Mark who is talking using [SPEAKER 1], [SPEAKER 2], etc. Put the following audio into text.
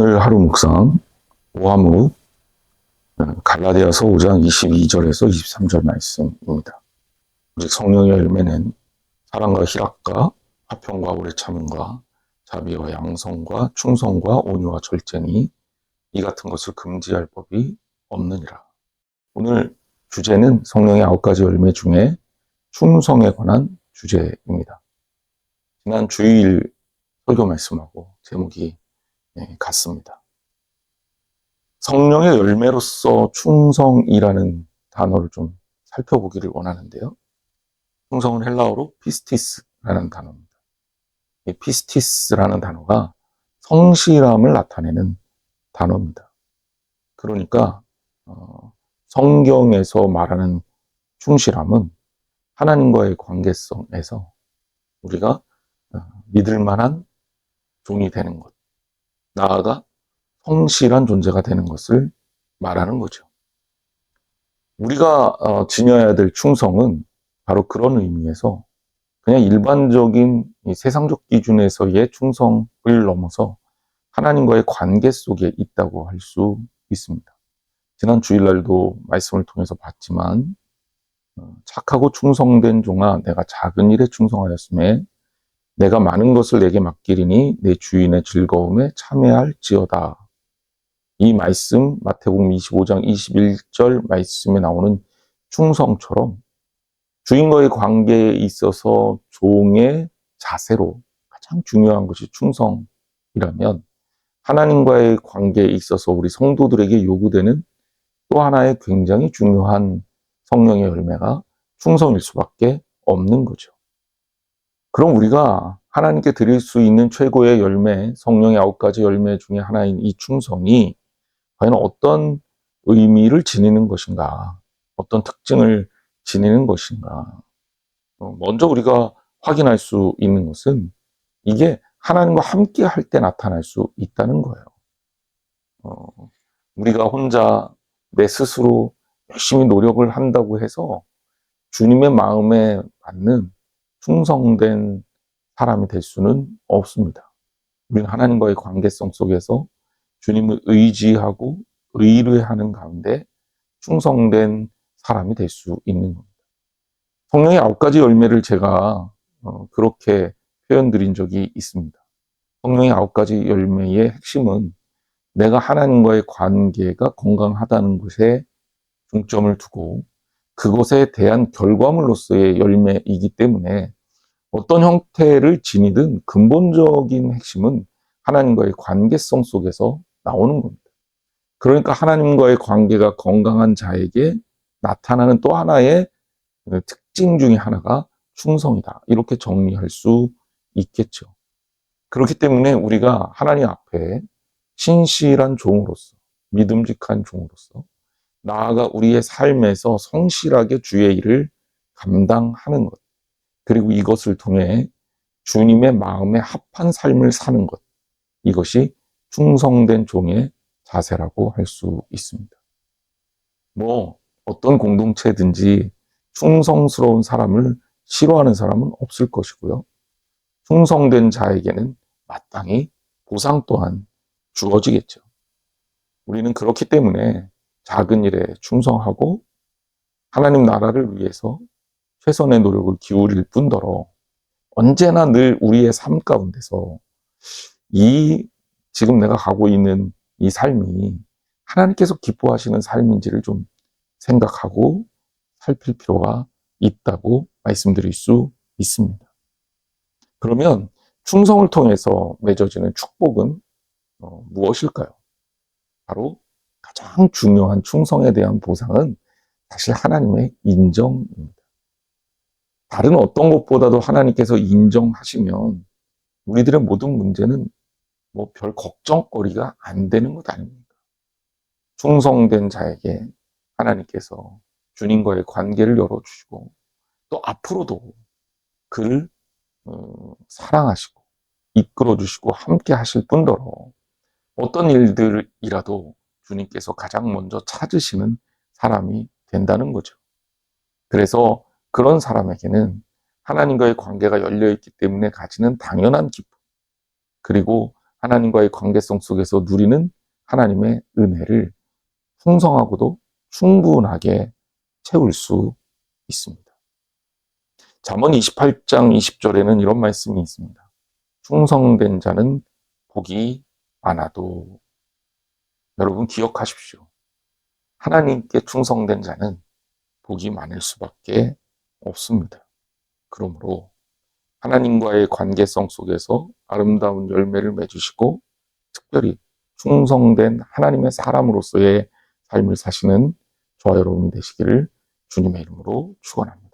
[SPEAKER 1] 오늘 하루 묵상 오하무 갈라디아서 5장 22절에서 23절 말씀입니다. 오직 성령의 열매는 사랑과 희락과 화평과 오래 참음과 자비와 양성과 충성과 온유와 절제니 이 같은 것을 금지할 법이 없느니라. 오늘 주제는 성령의 아홉 가지 열매 중에 충성에 관한 주제입니다. 지난 주일 설교 말씀하고 제목이 네, 같습니다. 성령의 열매로서 충성이라는 단어를 좀 살펴보기를 원하는데요. 충성은 헬라어로 피스티스라는 단어입니다. 이 피스티스라는 단어가 성실함을 나타내는 단어입니다. 그러니까 어, 성경에서 말하는 충실함은 하나님과의 관계성에서 우리가 어, 믿을 만한 종이 되는 것, 나아가 성실한 존재가 되는 것을 말하는 거죠. 우리가 어, 지녀야 될 충성은 바로 그런 의미에서 그냥 일반적인 세상적 기준에서의 충성을 넘어서 하나님과의 관계 속에 있다고 할 수 있습니다. 지난 주일날도 말씀을 통해서 봤지만 어, 착하고 충성된 종아 내가 작은 일에 충성하였음에 내가 많은 것을 내게 맡기리니 내 주인의 즐거움에 참여할지어다. 이 말씀 마태복음 25장 21절 말씀에 나오는 충성처럼 주인과의 관계에 있어서 종의 자세로 가장 중요한 것이 충성이라면 하나님과의 관계에 있어서 우리 성도들에게 요구되는 또 하나의 굉장히 중요한 성령의 열매가 충성일 수밖에 없는 거죠. 그럼 우리가 하나님께 드릴 수 있는 최고의 열매, 성령의 아홉 가지 열매 중에 하나인 이 충성이 과연 어떤 의미를 지니는 것인가, 어떤 특징을 지니는 것인가. 어, 먼저 우리가 확인할 수 있는 것은 이게 하나님과 함께 할 때 나타날 수 있다는 거예요. 어, 우리가 혼자 내 스스로 열심히 노력을 한다고 해서 주님의 마음에 맞는 충성된 사람이 될 수는 없습니다. 우리는 하나님과의 관계성 속에서 주님을 의지하고 의뢰하는 가운데 충성된 사람이 될 수 있는 겁니다. 성령의 아홉 가지 열매를 제가 어, 그렇게 표현드린 적이 있습니다. 성령의 아홉 가지 열매의 핵심은 내가 하나님과의 관계가 건강하다는 것에 중점을 두고 그것에 대한 결과물로서의 열매이기 때문에 어떤 형태를 지니든 근본적인 핵심은 하나님과의 관계성 속에서 나오는 겁니다. 그러니까 하나님과의 관계가 건강한 자에게 나타나는 또 하나의 특징 중의 하나가 충성이다. 이렇게 정리할 수 있겠죠. 그렇기 때문에 우리가 하나님 앞에 신실한 종으로서, 믿음직한 종으로서, 나아가 우리의 삶에서 성실하게 주의 일을 감당하는 것. 그리고 이것을 통해 주님의 마음에 합한 삶을 사는 것. 이것이 충성된 종의 자세라고 할 수 있습니다. 뭐, 어떤 공동체든지 충성스러운 사람을 싫어하는 사람은 없을 것이고요. 충성된 자에게는 마땅히 보상 또한 주어지겠죠. 우리는 그렇기 때문에 작은 일에 충성하고 하나님 나라를 위해서 최선의 노력을 기울일 뿐더러 언제나 늘 우리의 삶 가운데서 이 지금 내가 가고 있는 이 삶이 하나님께서 기뻐하시는 삶인지를 좀 생각하고 살필 필요가 있다고 말씀드릴 수 있습니다. 그러면 충성을 통해서 맺어지는 축복은 어, 무엇일까요? 바로 가장 중요한 충성에 대한 보상은 사실 하나님의 인정입니다. 다른 어떤 것보다도 하나님께서 인정하시면 우리들의 모든 문제는 뭐 별 걱정거리가 안 되는 것 아닙니까? 충성된 자에게 하나님께서 주님과의 관계를 열어주시고 또 앞으로도 그를 어, 사랑하시고 이끌어주시고 함께 하실 뿐더러 어떤 일들이라도 주님께서 가장 먼저 찾으시는 사람이 된다는 거죠. 그래서 그런 사람에게는 하나님과의 관계가 열려 있기 때문에 가지는 당연한 기쁨, 그리고 하나님과의 관계성 속에서 누리는 하나님의 은혜를 풍성하고도 충분하게 채울 수 있습니다. 잠언 28장 20절에는 이런 말씀이 있습니다. 충성된 자는 복이 많아도 여러분 기억하십시오. 하나님께 충성된 자는 복이 많을 수밖에 없습니다. 그러므로 하나님과의 관계성 속에서 아름다운 열매를 맺으시고 특별히 충성된 하나님의 사람으로서의 삶을 사시는 저와 여러분이 되시기를 주님의 이름으로 축원합니다.